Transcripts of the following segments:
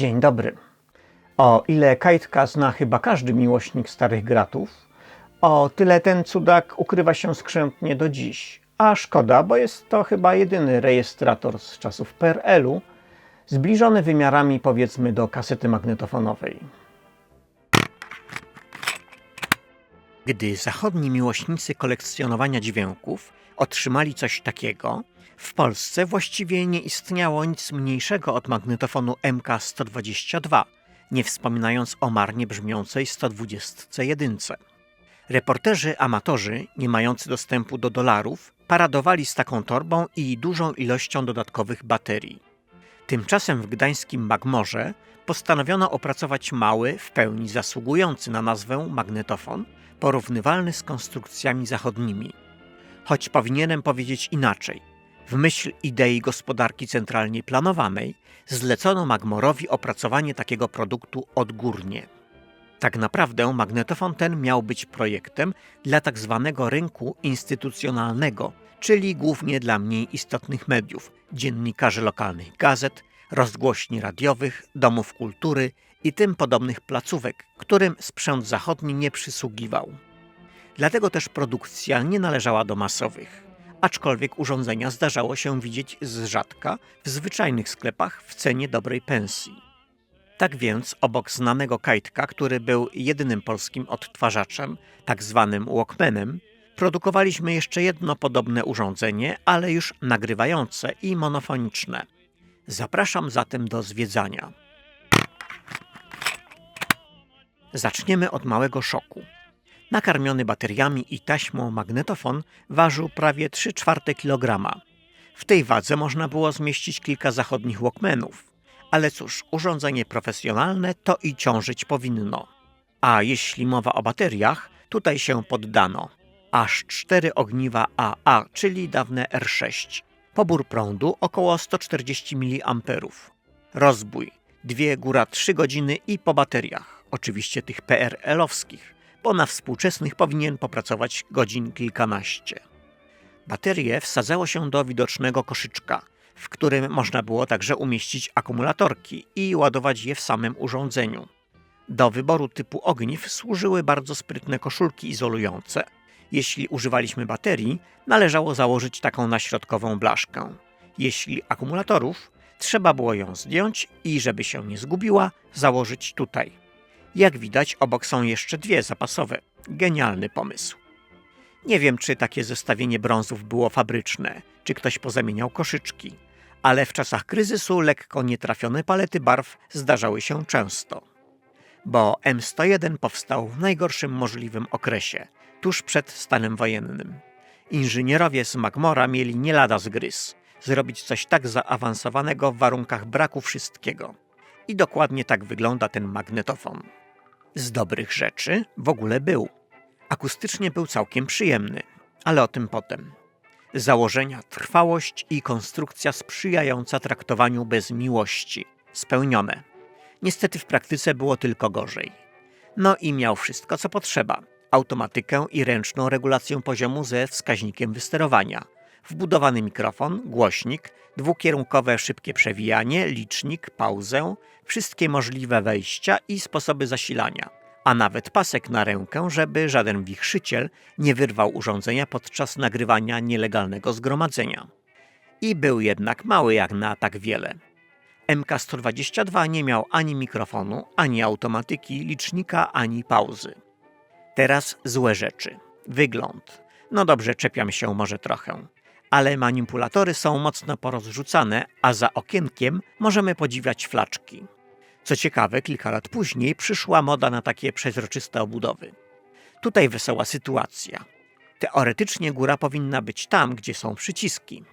Dzień dobry. O ile Kajtka zna chyba każdy miłośnik starych gratów, o tyle ten cudak ukrywa się skrzętnie do dziś. A szkoda, bo jest to chyba jedyny rejestrator z czasów PRL-u, zbliżony wymiarami powiedzmy do kasety magnetofonowej. Gdy zachodni miłośnicy kolekcjonowania dźwięków otrzymali coś takiego, w Polsce właściwie nie istniało nic mniejszego od magnetofonu MK122, nie wspominając o marnie brzmiącej 121. Reporterzy amatorzy, nie mający dostępu do dolarów, paradowali z taką torbą i dużą ilością dodatkowych baterii. Tymczasem w gdańskim Magmorze postanowiono opracować mały, w pełni zasługujący na nazwę magnetofon, porównywalny z konstrukcjami zachodnimi. Choć powinienem powiedzieć inaczej. W myśl idei gospodarki centralnie planowanej zlecono Magmorowi opracowanie takiego produktu odgórnie. Tak naprawdę magnetofon ten miał być projektem dla tak zwanego rynku instytucjonalnego, czyli głównie dla mniej istotnych mediów, dziennikarzy lokalnych gazet, rozgłośni radiowych, domów kultury i tym podobnych placówek, którym sprzęt zachodni nie przysługiwał. Dlatego też produkcja nie należała do masowych, aczkolwiek urządzenia zdarzało się widzieć z rzadka w zwyczajnych sklepach w cenie dobrej pensji. Tak więc obok znanego kajtka, który był jedynym polskim odtwarzaczem, tak zwanym Walkmanem, produkowaliśmy jeszcze jedno podobne urządzenie, ale już nagrywające i monofoniczne. Zapraszam zatem do zwiedzania. Zaczniemy od małego szoku. Nakarmiony bateriami i taśmą magnetofon ważył prawie 3 czwarte kilograma. W tej wadze można było zmieścić kilka zachodnich Walkmanów. Ale cóż, urządzenie profesjonalne to i ciążyć powinno. A jeśli mowa o bateriach, tutaj się poddano. Aż 4 ogniwa AA, czyli dawne R6. Pobór prądu około 140 mA. Rozbój 2 góra 3 godziny i po bateriach, oczywiście tych PRL-owskich, bo na współczesnych powinien popracować godzin kilkanaście. Baterie wsadzało się do widocznego koszyczka, w którym można było także umieścić akumulatorki i ładować je w samym urządzeniu. Do wyboru typu ogniw służyły bardzo sprytne koszulki izolujące. Jeśli używaliśmy baterii, należało założyć taką naśrodkową blaszkę. Jeśli akumulatorów, trzeba było ją zdjąć i, żeby się nie zgubiła, założyć tutaj. Jak widać, obok są jeszcze dwie zapasowe. Genialny pomysł. Nie wiem, czy takie zestawienie brązów było fabryczne, czy ktoś pozamieniał koszyczki, ale w czasach kryzysu lekko nietrafione palety barw zdarzały się często. Bo M101 powstał w najgorszym możliwym okresie, tuż przed stanem wojennym. Inżynierowie z Magmora mieli nie lada zgryz zrobić coś tak zaawansowanego w warunkach braku wszystkiego. I dokładnie tak wygląda ten magnetofon. Z dobrych rzeczy w ogóle był. Akustycznie był całkiem przyjemny, ale o tym potem. Założenia trwałość i konstrukcja sprzyjająca traktowaniu bez miłości. Spełnione. Niestety w praktyce było tylko gorzej. No i miał wszystko, co potrzeba. Automatykę i ręczną regulację poziomu ze wskaźnikiem wysterowania. Wbudowany mikrofon, głośnik, dwukierunkowe szybkie przewijanie, licznik, pauzę, wszystkie możliwe wejścia i sposoby zasilania a nawet pasek na rękę, żeby żaden wichrzyciel nie wyrwał urządzenia podczas nagrywania nielegalnego zgromadzenia. I był jednak mały jak na tak wiele. MK122 nie miał ani mikrofonu, ani automatyki, licznika, ani pauzy. Teraz złe rzeczy. Wygląd. No dobrze, czepiam się może trochę. Ale manipulatory są mocno porozrzucane, a za okienkiem możemy podziwiać flaczki. Co ciekawe, kilka lat później przyszła moda na takie przezroczyste obudowy. Tutaj wesoła sytuacja. Teoretycznie góra powinna być tam, gdzie są przyciski,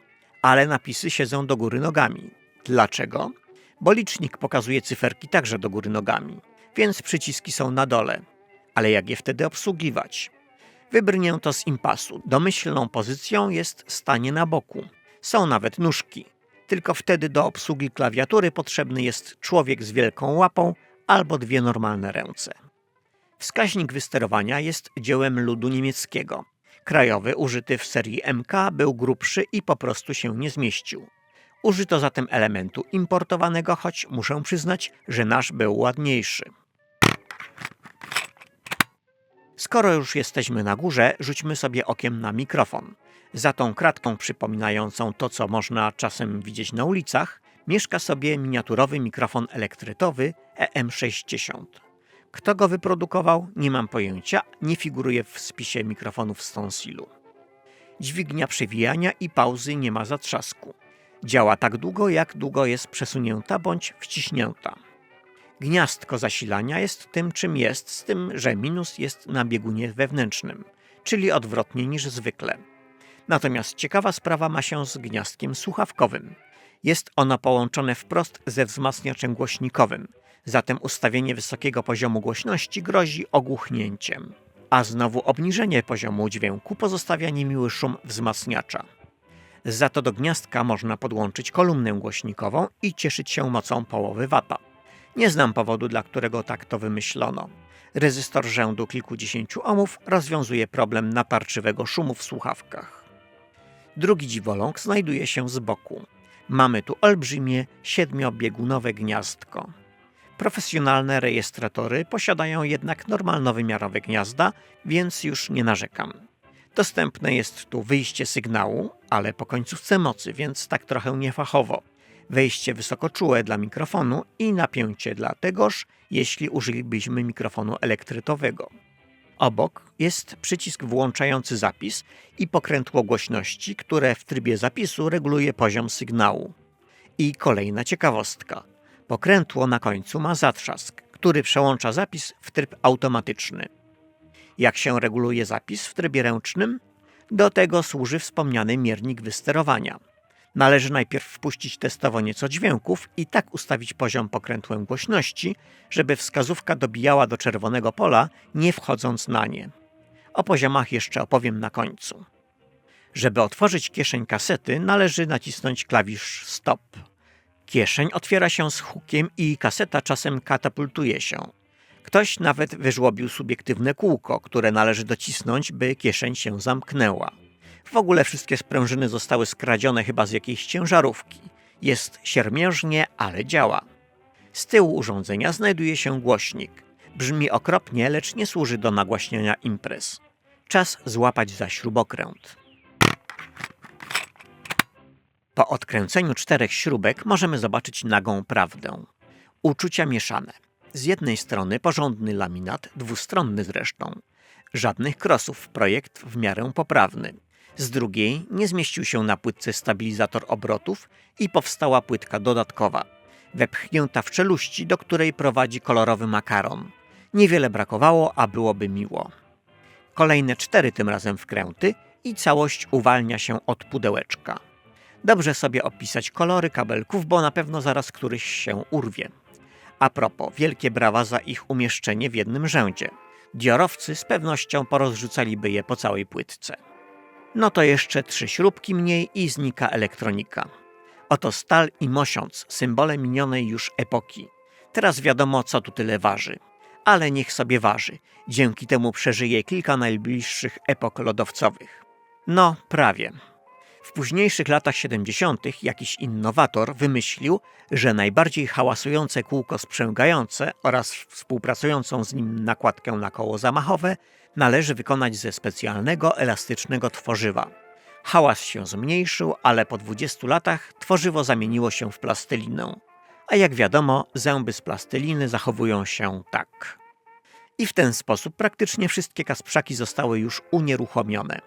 ale napisy siedzą do góry nogami. Dlaczego? Bo licznik pokazuje cyferki także do góry nogami, więc przyciski są na dole. Ale jak je wtedy obsługiwać? Wybrnięto z impasu. Domyślną pozycją jest stanie na boku. Są nawet nóżki, tylko wtedy do obsługi klawiatury potrzebny jest człowiek z wielką łapą albo dwie normalne ręce. Wskaźnik wysterowania jest dziełem ludu niemieckiego. Krajowy, użyty w serii MK, był grubszy i po prostu się nie zmieścił. Użyto zatem elementu importowanego, choć muszę przyznać, że nasz był ładniejszy. Skoro już jesteśmy na górze, rzućmy sobie okiem na mikrofon. Za tą kratką przypominającą to, co można czasem widzieć na ulicach, mieszka sobie miniaturowy mikrofon elektrytowy EM60. Kto go wyprodukował, nie mam pojęcia, nie figuruje w spisie mikrofonów Stonsilu. Dźwignia przewijania i pauzy nie ma zatrzasku. Działa tak długo, jak długo jest przesunięta bądź wciśnięta. Gniazdko zasilania jest tym, czym jest, z tym, że minus jest na biegunie wewnętrznym, czyli odwrotnie niż zwykle. Natomiast ciekawa sprawa ma się z gniazdkiem słuchawkowym. Jest ono połączone wprost ze wzmacniaczem głośnikowym, zatem ustawienie wysokiego poziomu głośności grozi ogłuchnięciem, a znowu obniżenie poziomu dźwięku pozostawia niemiły szum wzmacniacza. Za to do gniazdka można podłączyć kolumnę głośnikową i cieszyć się mocą połowy wata. Nie znam powodu, dla którego tak to wymyślono. Rezystor rzędu kilkudziesięciu ohmów rozwiązuje problem natarczywego szumu w słuchawkach. Drugi dziwoląg znajduje się z boku. Mamy tu olbrzymie, siedmiobiegunowe gniazdko. Profesjonalne rejestratory posiadają jednak normalnowymiarowe gniazda, więc już nie narzekam. Dostępne jest tu wyjście sygnału, ale po końcówce mocy, więc tak trochę niefachowo. Wejście wysokoczułe dla mikrofonu i napięcie dla tegoż, jeśli użylibyśmy mikrofonu elektrytowego. Obok jest przycisk włączający zapis i pokrętło głośności, które w trybie zapisu reguluje poziom sygnału. I kolejna ciekawostka. Pokrętło na końcu ma zatrzask, który przełącza zapis w tryb automatyczny. Jak się reguluje zapis w trybie ręcznym? Do tego służy wspomniany miernik wysterowania. Należy najpierw wpuścić testowo nieco dźwięków i tak ustawić poziom pokrętłem głośności, żeby wskazówka dobijała do czerwonego pola, nie wchodząc na nie. O poziomach jeszcze opowiem na końcu. Żeby otworzyć kieszeń kasety, należy nacisnąć klawisz Stop. Kieszeń otwiera się z hukiem i kaseta czasem katapultuje się. Ktoś nawet wyżłobił subiektywne kółko, które należy docisnąć, by kieszeń się zamknęła. W ogóle wszystkie sprężyny zostały skradzione chyba z jakiejś ciężarówki. Jest siermiężnie, ale działa. Z tyłu urządzenia znajduje się głośnik. Brzmi okropnie, lecz nie służy do nagłaśniania imprez. Czas złapać za śrubokręt. Po odkręceniu czterech śrubek możemy zobaczyć nagą prawdę. Uczucia mieszane. Z jednej strony porządny laminat, dwustronny zresztą. Żadnych krosów, projekt w miarę poprawny. Z drugiej nie zmieścił się na płytce stabilizator obrotów i powstała płytka dodatkowa, wepchnięta w czeluści, do której prowadzi kolorowy makaron. Niewiele brakowało, a byłoby miło. Kolejne cztery tym razem wkręty i całość uwalnia się od pudełeczka. Dobrze sobie opisać kolory kabelków, bo na pewno zaraz któryś się urwie. A propos, wielkie brawa za ich umieszczenie w jednym rzędzie. Diorowcy z pewnością porozrzucaliby je po całej płytce. No to jeszcze trzy śrubki mniej i znika elektronika. Oto stal i mosiąc, symbole minionej już epoki. Teraz wiadomo, co tu tyle waży. Ale niech sobie waży. Dzięki temu przeżyje kilka najbliższych epok lodowcowych. No, prawie. W późniejszych latach 70. jakiś innowator wymyślił, że najbardziej hałasujące kółko sprzęgające oraz współpracującą z nim nakładkę na koło zamachowe należy wykonać ze specjalnego elastycznego tworzywa. Hałas się zmniejszył, ale po 20 latach tworzywo zamieniło się w plastelinę. A jak wiadomo, zęby z plasteliny zachowują się tak. I w ten sposób praktycznie wszystkie kasprzaki zostały już unieruchomione.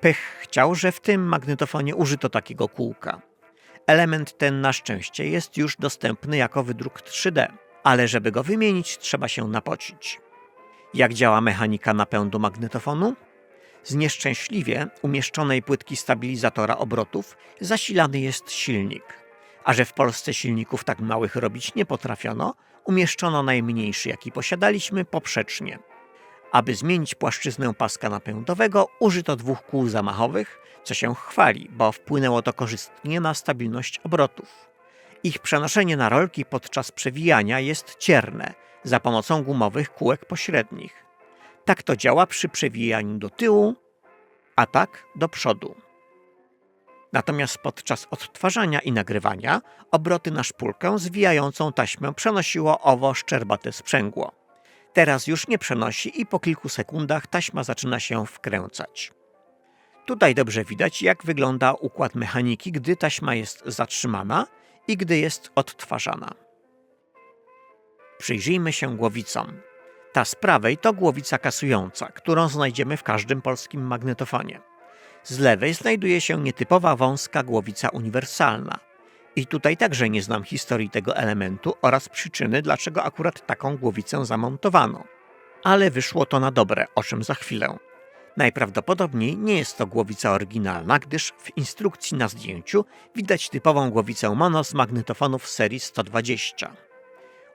Pech chciał, że w tym magnetofonie użyto takiego kółka. Element ten na szczęście jest już dostępny jako wydruk 3D, ale żeby go wymienić, trzeba się napocić. Jak działa mechanika napędu magnetofonu? Z nieszczęśliwie umieszczonej płytki stabilizatora obrotów zasilany jest silnik. A że w Polsce silników tak małych robić nie potrafiono, umieszczono najmniejszy, jaki posiadaliśmy, poprzecznie. Aby zmienić płaszczyznę paska napędowego, użyto dwóch kół zamachowych, co się chwali, bo wpłynęło to korzystnie na stabilność obrotów. Ich przenoszenie na rolki podczas przewijania jest cierne za pomocą gumowych kółek pośrednich. Tak to działa przy przewijaniu do tyłu, a tak do przodu. Natomiast podczas odtwarzania i nagrywania obroty na szpulkę zwijającą taśmę przenosiło owo szczerbate sprzęgło. Teraz już nie przenosi i po kilku sekundach taśma zaczyna się wkręcać. Tutaj dobrze widać, jak wygląda układ mechaniki, gdy taśma jest zatrzymana i gdy jest odtwarzana. Przyjrzyjmy się głowicom. Ta z prawej to głowica kasująca, którą znajdziemy w każdym polskim magnetofonie. Z lewej znajduje się nietypowa wąska głowica uniwersalna. I tutaj także nie znam historii tego elementu oraz przyczyny, dlaczego akurat taką głowicę zamontowano. Ale wyszło to na dobre, o czym za chwilę. Najprawdopodobniej nie jest to głowica oryginalna, gdyż w instrukcji na zdjęciu widać typową głowicę mono z magnetofonów serii 120.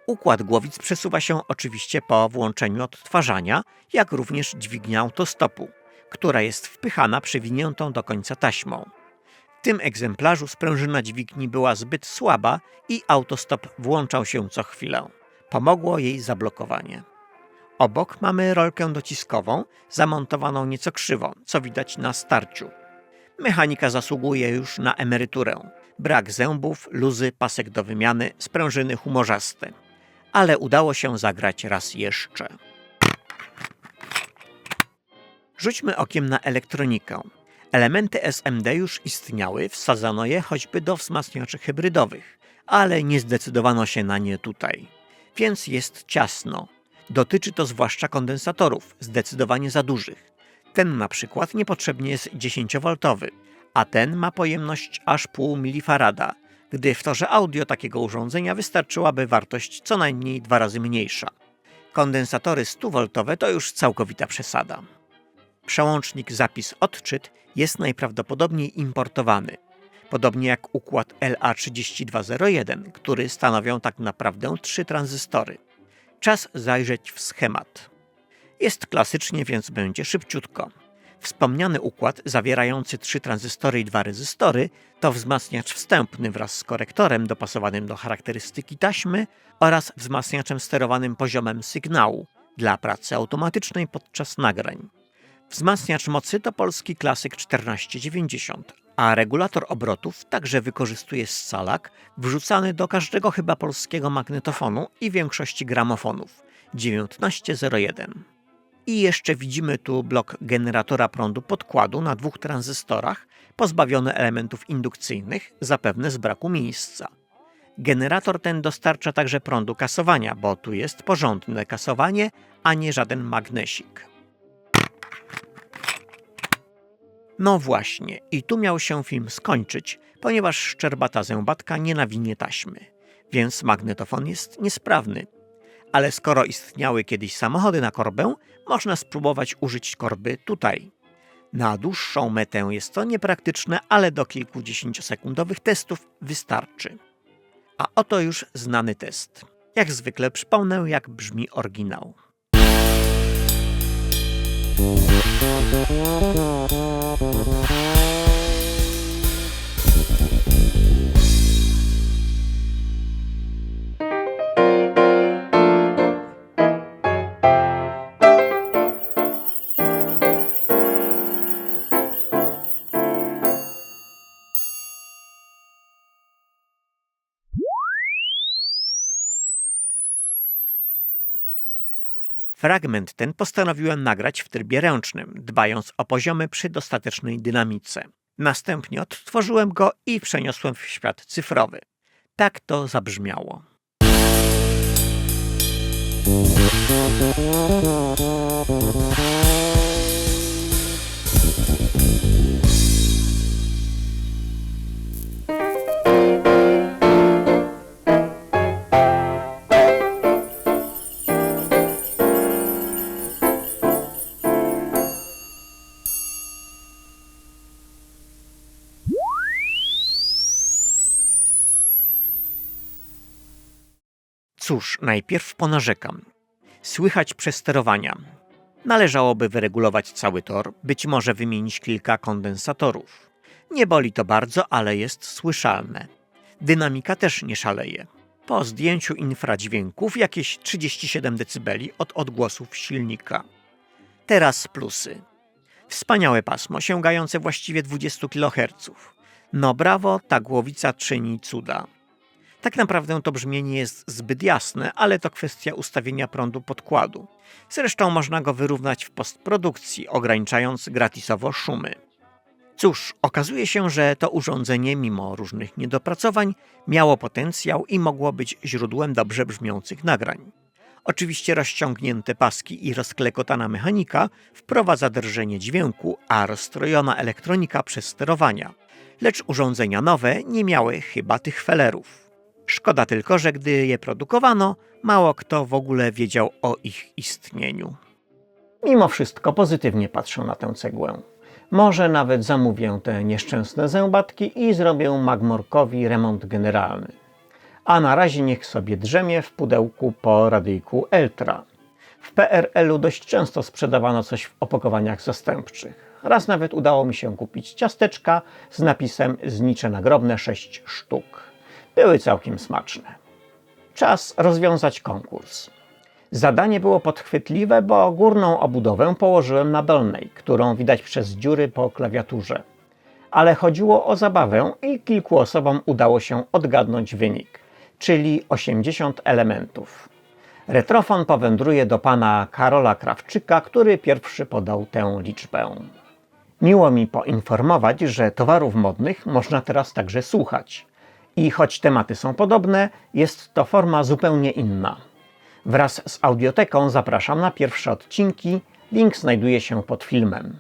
Układ głowic przesuwa się oczywiście po włączeniu odtwarzania, jak również dźwignia autostopu, która jest wpychana przewiniętą do końca taśmą. W tym egzemplarzu sprężyna dźwigni była zbyt słaba i autostop włączał się co chwilę. Pomogło jej zablokowanie. Obok mamy rolkę dociskową, zamontowaną nieco krzywo, co widać na starciu. Mechanika zasługuje już na emeryturę. Brak zębów, luzy, pasek do wymiany, sprężyny humorzaste. Ale udało się zagrać raz jeszcze. Rzućmy okiem na elektronikę. Elementy SMD już istniały, wsadzano je choćby do wzmacniaczy hybrydowych, ale nie zdecydowano się na nie tutaj. Więc jest ciasno. Dotyczy to zwłaszcza kondensatorów, zdecydowanie za dużych. Ten na przykład niepotrzebnie jest 10V, a ten ma pojemność aż pół milifarada, gdy w torze audio takiego urządzenia wystarczyłaby wartość co najmniej dwa razy mniejsza. Kondensatory 100V to już całkowita przesada. Przełącznik zapis-odczyt jest najprawdopodobniej importowany, podobnie jak układ LA3201, który stanowią tak naprawdę trzy tranzystory. Czas zajrzeć w schemat. Jest klasycznie, więc będzie szybciutko. Wspomniany układ, zawierający trzy tranzystory i dwa rezystory, to wzmacniacz wstępny wraz z korektorem dopasowanym do charakterystyki taśmy oraz wzmacniaczem sterowanym poziomem sygnału dla pracy automatycznej podczas nagrań. Wzmacniacz mocy to polski klasyk 1490, a regulator obrotów także wykorzystuje scalak wrzucany do każdego chyba polskiego magnetofonu i większości gramofonów 1901. I jeszcze widzimy tu blok generatora prądu podkładu na dwóch tranzystorach, pozbawiony elementów indukcyjnych, zapewne z braku miejsca. Generator ten dostarcza także prądu kasowania, bo tu jest porządne kasowanie, a nie żaden magnesik. No właśnie, i tu miał się film skończyć, ponieważ szczerbata zębatka nie nawinie taśmy, więc magnetofon jest niesprawny. Ale skoro istniały kiedyś samochody na korbę, można spróbować użyć korby tutaj. Na dłuższą metę jest to niepraktyczne, ale do kilkudziesięciosekundowych testów wystarczy. A oto już znany test. Jak zwykle przypomnę, jak brzmi oryginał. Fragment ten postanowiłem nagrać w trybie ręcznym, dbając o poziomy przy dostatecznej dynamice. Następnie odtworzyłem go i przeniosłem w świat cyfrowy. Tak to zabrzmiało. Cóż, najpierw ponarzekam. Słychać przesterowania. Należałoby wyregulować cały tor, być może wymienić kilka kondensatorów. Nie boli to bardzo, ale jest słyszalne. Dynamika też nie szaleje. Po zdjęciu infradźwięków jakieś 37 dB od odgłosów silnika. Teraz plusy. Wspaniałe pasmo, sięgające właściwie 20 kHz. No brawo, ta głowica czyni cuda. Tak naprawdę to brzmienie jest zbyt jasne, ale to kwestia ustawienia prądu podkładu. Zresztą można go wyrównać w postprodukcji, ograniczając gratisowo szumy. Cóż, okazuje się, że to urządzenie, mimo różnych niedopracowań, miało potencjał i mogło być źródłem dobrze brzmiących nagrań. Oczywiście rozciągnięte paski i rozklekotana mechanika wprowadza drżenie dźwięku, a rozstrojona elektronika przez sterowania. Lecz urządzenia nowe nie miały chyba tych felerów. Szkoda tylko, że gdy je produkowano, mało kto w ogóle wiedział o ich istnieniu. Mimo wszystko pozytywnie patrzę na tę cegłę. Może nawet zamówię te nieszczęsne zębatki i zrobię Magmorkowi remont generalny. A na razie niech sobie drzemie w pudełku po radyjku Eltra. W PRL-u dość często sprzedawano coś w opakowaniach zastępczych. Raz nawet udało mi się kupić ciasteczka z napisem znicze nagrobne 6 sztuk. Były całkiem smaczne. Czas rozwiązać konkurs. Zadanie było podchwytliwe, bo górną obudowę położyłem na dolnej, którą widać przez dziury po klawiaturze. Ale chodziło o zabawę i kilku osobom udało się odgadnąć wynik, czyli 80 elementów. Retrofon powędruje do pana Karola Krawczyka, który pierwszy podał tę liczbę. Miło mi poinformować, że towarów modnych można teraz także słuchać. I choć tematy są podobne, jest to forma zupełnie inna. Wraz z audioteką zapraszam na pierwsze odcinki. Link znajduje się pod filmem.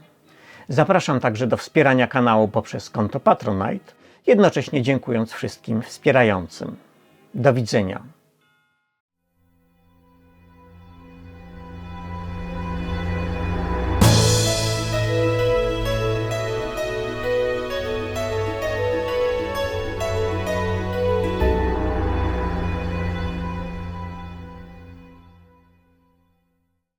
Zapraszam także do wspierania kanału poprzez konto Patronite, jednocześnie dziękując wszystkim wspierającym. Do widzenia.